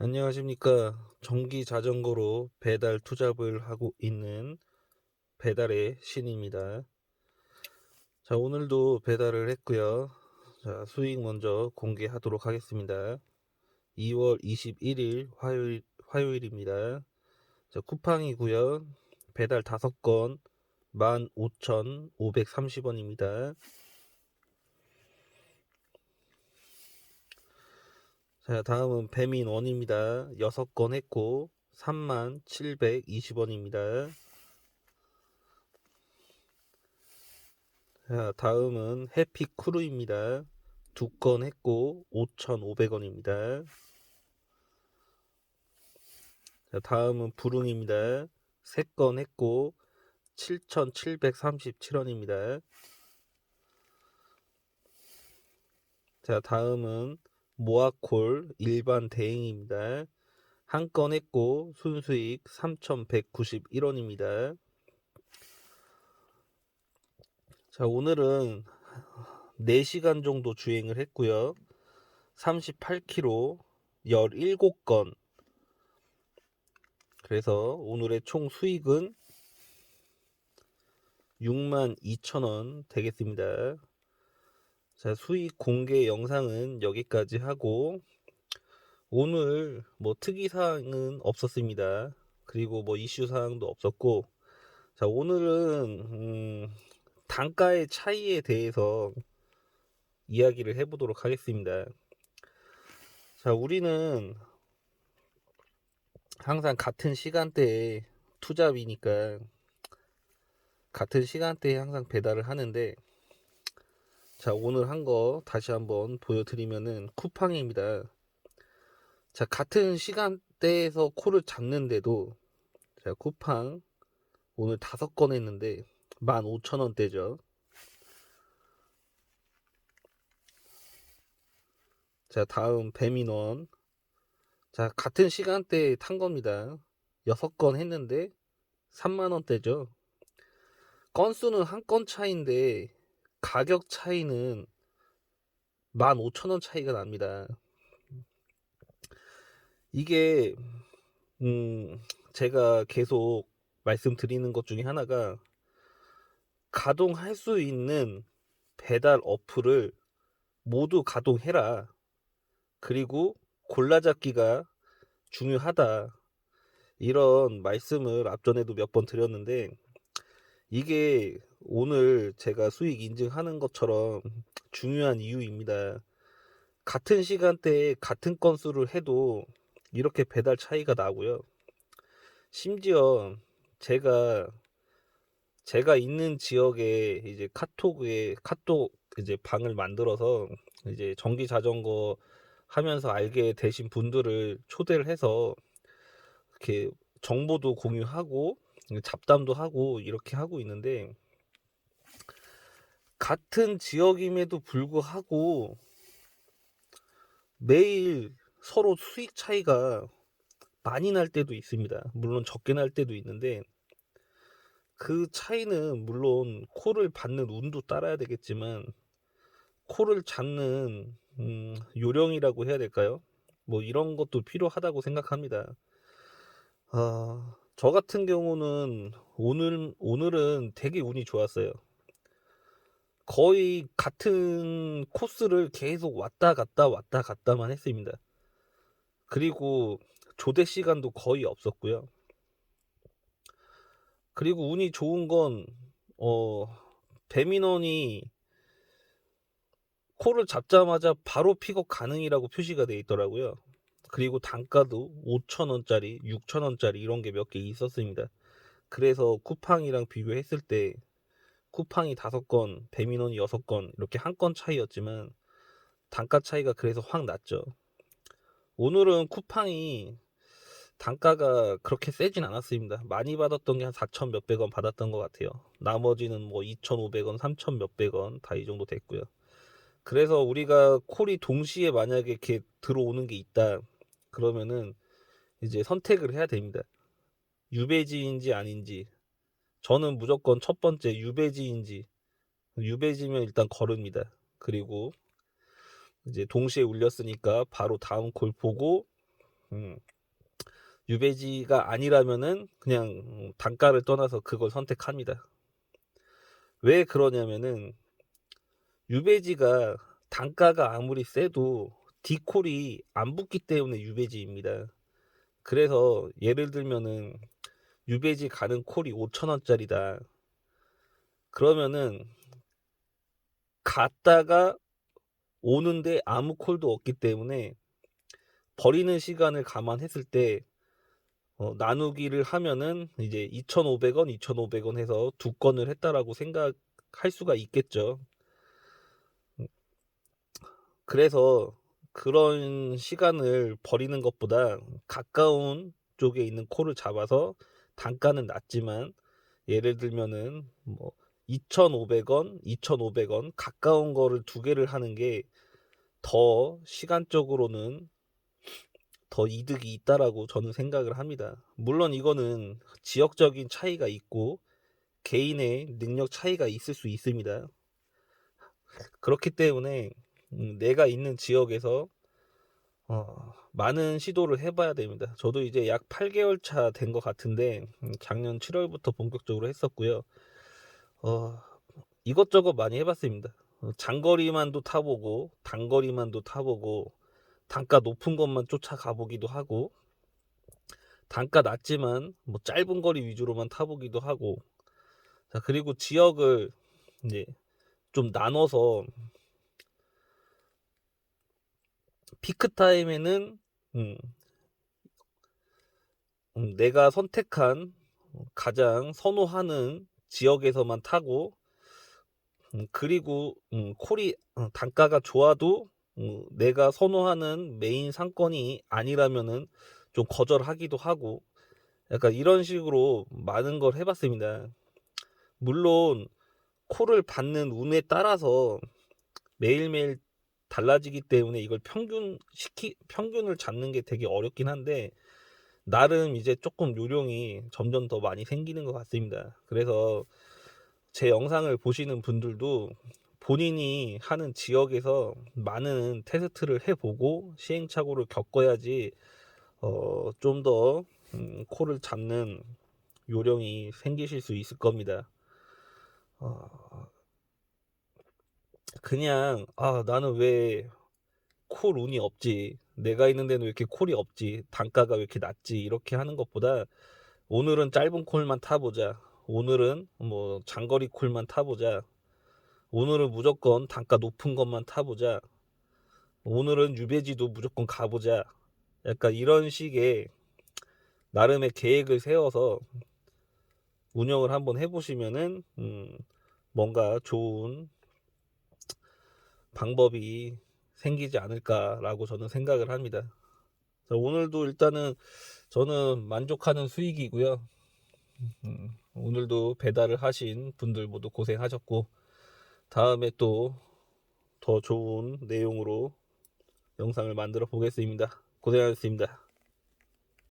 안녕하십니까. 전기 자전거로 배달 투잡을 하고 있는 배달의 신입니다. 자, 오늘도 배달을 했고요. 자, 수익 먼저 공개하도록 하겠습니다. 2월 21일 화요일, 화요일입니다. 자, 쿠팡이고요. 배달 5건 15,530원입니다. 자, 다음은 배민원입니다. 6건 했고 37,720원입니다. 자, 다음은 해피크루입니다. 두건 했고 5,500원입니다. 자, 다음은 부릉입니다. 세건 했고 7,737원입니다. 자, 다음은 모아콜 일반 대행입니다. 한 건 했고 순수익 3,191원입니다. 자, 오늘은 4시간 정도 주행을 했고요. 38km 17건. 그래서 오늘의 총 수익은 62,000원 되겠습니다. 자, 수익 공개 영상은 여기까지 하고 오늘 뭐 특이 사항은 없었습니다. 그리고 뭐 이슈 사항도 없었고 자, 오늘은 음, 단가의 차이에 대해서 이야기를 해 보도록 하겠습니다. 자, 우리는 항상 같은 시간대에 투잡이니까 같은 시간대에 항상 배달을 하는데 자, 오늘 한 거 다시 한번 보여드리면은 쿠팡입니다. 자, 같은 시간대에서 코를 잡는데도 자, 쿠팡 오늘 다섯 건 했는데 15,000원대죠. 자, 다음 배민원. 자, 같은 시간대에 탄 겁니다. 여섯 건 했는데 3만원대죠. 건수는 한 건 차인데 가격 차이는 15,000원 차이가 납니다. 이게 음, 제가 계속 말씀드리는 것 중에 하나가 가동할 수 있는 배달 어플을 모두 가동해라. 그리고 골라잡기가 중요하다. 이런 말씀을 앞전에도 몇 번 드렸는데 이게 오늘 제가 수익 인증하는 것처럼 중요한 이유입니다. 같은 시간대에 같은 건수를 해도 이렇게 배달 차이가 나고요. 심지어 제가 제가 있는 지역에 이제 카톡에 카톡 이제 방을 만들어서 이제 전기 자전거 하면서 알게 되신 분들을 초대를 해서 이렇게 정보도 공유하고 잡담도 하고 이렇게 하고 있는데 같은 지역임에도 불구하고 매일 서로 수익 차이가 많이 날 때도 있습니다. 물론 적게 날 때도 있는데 그 차이는 물론 코를 받는 운도 따라야 되겠지만 코를 잡는 음, 요령이라고 해야 될까요? 뭐 이런 것도 필요하다고 생각합니다. 아, 저 같은 경우는 오늘 오늘은 되게 운이 좋았어요. 거의 같은 코스를 계속 왔다 갔다 왔다 갔다만 했습니다. 그리고 조대 시간도 거의 없었고요. 그리고 운이 좋은 건 어, 배민원이 코를 잡자마자 바로 픽업 가능이라고 표시가 돼 있더라고요. 그리고 단가도 5천원짜리, 6천원짜리 이런 게 몇 개 있었습니다. 그래서 쿠팡이랑 비교했을 때 쿠팡이 5건, 배민원이 6건 이렇게 한 건 차이였지만 단가 차이가 그래서 확 났죠. 오늘은 쿠팡이 단가가 그렇게 세진 않았습니다. 많이 받았던 게 한 4천 몇백 원 받았던 것 같아요. 나머지는 뭐 2,500원, 3천 몇백 원 다 이 정도 됐고요. 그래서 우리가 콜이 동시에 만약에 이렇게 들어오는 게 있다. 그러면은 이제 선택을 해야 됩니다. 유배지인지 아닌지. 저는 무조건 첫 번째 유배지인지 유배지면 일단 걸읍니다. 그리고 이제 동시에 울렸으니까 바로 다음 콜 보고 음, 유배지가 아니라면은 그냥 음, 단가를 떠나서 그걸 선택합니다. 왜 그러냐면은 유배지가 단가가 아무리 세도 디콜이 안 붙기 때문에 유배지입니다. 그래서 예를 들면은 유배지 가는 콜이 5천원짜리다. 그러면은 갔다가 오는데 아무 콜도 없기 때문에 버리는 시간을 감안했을 때 어, 나누기를 하면은 이제 2,500원, 2,500원 해서 두 건을 했다라고 생각할 수가 있겠죠. 그래서 그런 시간을 버리는 것보다 가까운 쪽에 있는 콜을 잡아서 단가는 낮지만 예를 들면은 뭐 2,500원, 2,500원 가까운 거를 두 개를 하는 게 더 시간적으로는 더 이득이 있다라고 저는 생각을 합니다. 물론 이거는 지역적인 차이가 있고 개인의 능력 차이가 있을 수 있습니다. 그렇기 때문에 음, 내가 있는 지역에서 어, 많은 시도를 해봐야 됩니다. 저도 이제 약 8개월 차 된 것 같은데 음, 작년 7월부터 본격적으로 했었고요. 어, 이것저것 많이 해봤습니다. 어, 장거리만도 타보고 단거리만도 타보고 단가 높은 것만 쫓아가 보기도 하고 단가 낮지만 뭐 짧은 거리 위주로만 타보기도 하고 자 그리고 지역을 이제 좀 나눠서 피크 타임에는 음, 음, 내가 선택한 가장 선호하는 지역에서만 타고 음, 그리고 음, 콜이 어, 단가가 좋아도 음, 내가 선호하는 메인 상권이 아니라면은 좀 거절하기도 하고 약간 이런 식으로 많은 걸 해봤습니다. 물론 콜을 받는 운에 따라서 매일매일 달라지기 때문에 이걸 평균 시키 평균을 잡는 게 되게 어렵긴 한데 나름 이제 조금 요령이 점점 더 많이 생기는 것 같습니다. 그래서 제 영상을 보시는 분들도 본인이 하는 지역에서 많은 테스트를 해보고 시행착오를 겪어야지 어, 좀더 음, 코를 잡는 요령이 생기실 수 있을 겁니다. 어, 그냥 아 나는 왜 콜 운이 없지? 내가 있는 데는 왜 이렇게 콜이 없지? 단가가 왜 이렇게 낮지? 이렇게 하는 것보다 오늘은 짧은 콜만 타보자. 오늘은 뭐 장거리 콜만 타보자. 오늘은 무조건 단가 높은 것만 타보자. 오늘은 유배지도 무조건 가보자. 약간 이런 식의 나름의 계획을 세워서 운영을 한번 해보시면은 음, 뭔가 좋은 방법이 생기지 않을까라고 저는 생각을 합니다. 자, 오늘도 일단은 저는 만족하는 수익이고요. 음, 오늘도 배달을 하신 분들 모두 고생하셨고 다음에 또 더 좋은 내용으로 영상을 만들어 보겠습니다. 고생하셨습니다.